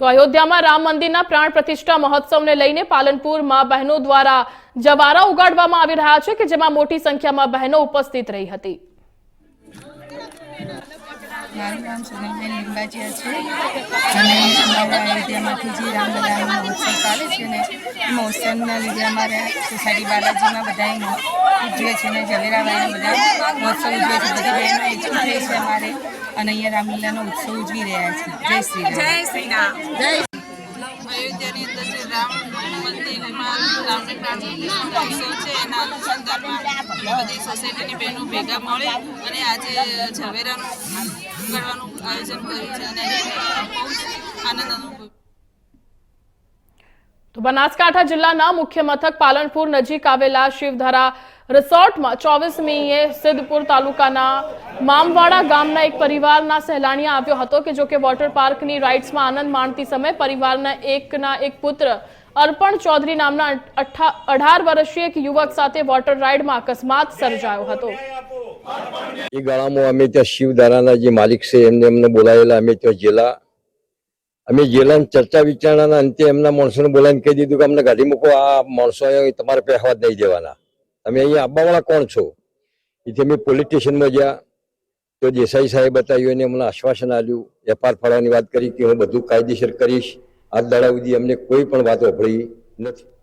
તો અયોધ્યામાં રામ મંદિરના પ્રાણ પ્રતિષ્ઠા મહોત્સવને લઈને પાલનપુરમાં બહેનો દ્વારા જવારા ઉગાડવામાં આવી રહ્યા છે કે જેમાં મોટી સંખ્યામાં બહેનો ઉપસ્થિત રહી હતી. મારું નામ સુનિલબેન લિંબાજીયા છે. અને અમારા અયોધ્યામાંથી જે રામલલાનો મહોત્સવ ચાલે છે ને મહોત્સવના લીધે અમારે સોસાયટી બાલાજીમાં બધાએ ઉજવે છે ને ઝવેરાબાઈને બધા મહોત્સવ ઉજવે છે બધી બહેનો એકઠી થઈ છે અમારે. અને અહીંયા રામલીલાનો ઉત્સવ ઉજવી રહ્યા છે. જય શ્રી જય શ્રી રામ. અયોધ્યાની અંદર જે રામ મંદિરમાં રામની પ્રાર્થના ઉત્સવ છે એના અનુસંધાનમાં બધી સોસાયટીની બહેનો ભેગા મળે અને આજે ઝવેરાનું કરવાનું આયોજન કર્યું છે. અને બહુ આનંદ બનાસકાંઠા જિલ્લાના મુખ્ય મથક પાલનપુર નજીક આવેલા શિવધારા રિસોર્ટમાં ચોવીસ મીએ સિદ્ધપુર તાલુકાના મામવાડા ગામના એક પરિવારના સહેલાણી આવ્યો હતો કે જો કે વોટર પાર્કની રાઇડ્સમાં આનંદ માણતી સમયે પરિવારના એકના એક પુત્ર અર્પણ ચૌધરી નામના અઢાર વર્ષીય એક યુવક સાથે વોટર રાઇડમાં અકસ્માત સર્જાયો હતો. એ ગાળામાં અમે ત્યાં શિવધારાના જે માલિક છે એમને અમને બોલાવેલા. અમે ત્યાં જેલા અમે જેલાની ચર્ચા વિચારણાના અંતે એમના માણસોને બોલાવીને કહી દીધું કે અમને ગાડી મૂકો, આ માણસો તમારે પહેવા જ નહીં દેવાના. તમે અહીંયા આવવાવાળા કોણ છો? એથી અમે પોલીસ સ્ટેશનમાં ગયા. તો દેસાઈ સાહેબ બતાવ્યું, એને અમને આશ્વાસન આપ્યું. એફઆર ફાળવાની વાત કરી કે હું બધું કાયદેસર કરીશ. આ દાડા સુધી અમને કોઈ પણ વાત વપરી નથી.